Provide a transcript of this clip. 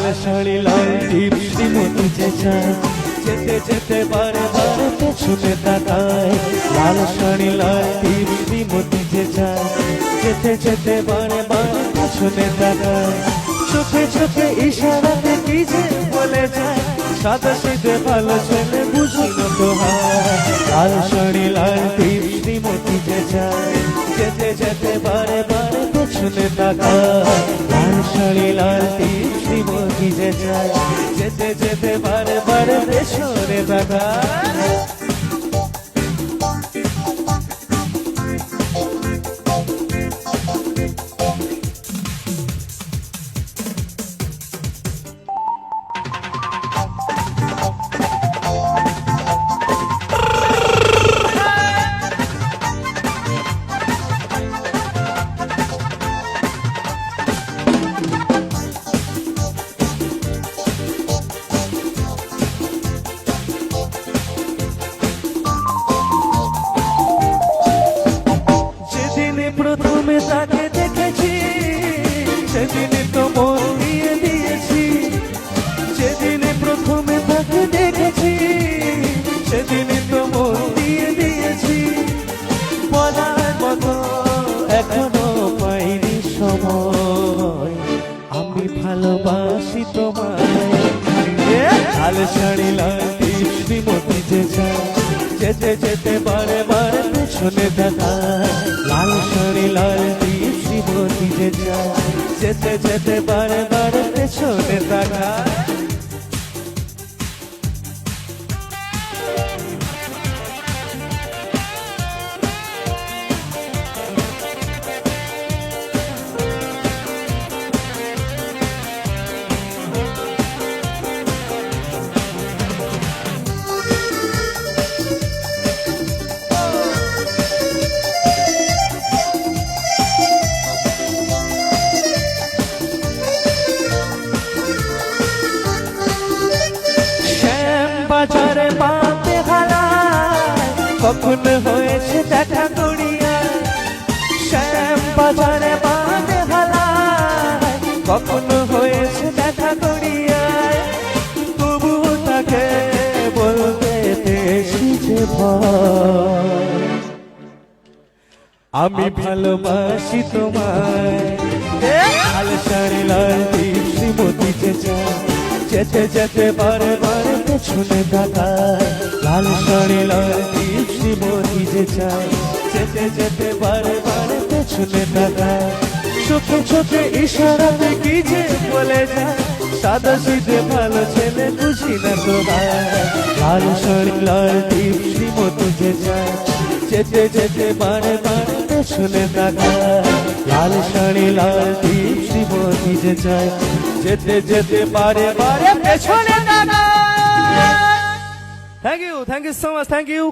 লাল শাড়ি লাল টিপ যে চায় যেতে যেতে বারে বারে পেছনে তাকায় লাল শাড়ি লাল টিপ যে চায় যেতে যেতে বারে বারে পেছনে তাকায় চোখে চোখে ইশারাতে কি যে বলে যায় সাদা সিধে ভালো ছেলে বুঝি না তো হয় লাল শাড়ি লাল টিপ যে চায় যেতে যেতে বারে বারে পেছনে তাকায় শাড়ি লাল টিপ শ্রীমতী যে চায় যেতে যেতে বারে বারে পেছনে তাকায় প্রথমে তাকে দেখেছি, সেদিনে তো মন দিয়ে দিয়েছি। যেদিনে প্রথমে তাকে দেখেছি, সেদিনে তো মন দিয়ে দিয়েছি। বলার মতো এখনও পাইনি সময়। আমি ভালোবাসি তোমায়। লাল শাড়ি লাল টিপ শ্রীমতী যে যায় যেতে যেতে বারে বারে পেছনে দেখায়। লাল শাড়ি লাল দিয়ে শ্রীমতী দিয়ে যায় যেতে যেতে বারে বারে পেছনে দেখায়। কখন হয়েছে দেখা শ্যাম বাজারে হারায় কখন হয়েছে দেখা করিয়া? তবু তাকে বলতে যে আমি ভালোবাসি তোমায়। লাল যে যেতে যেতে বারে বারে পেছনে তাকায়। লাল শাড়ি লাল যে চায় যেতে যেতে বারে বারে পেছনে তাকায়। চোখে চোখে ইশারাতে কি যে বলে যায়। সাদা সিধে ভালো ছেলে খুশি না তো লাল শাড়ি, লাল টিপ, শ্রীমতী যে চায় যেতে যেতে বারে বারে পেছনে তাকায়। লাল লাল শ্রীমতী যে যেতে যেতে বারে বারে পেছনে তাকায়। Thank you thank you so much thank you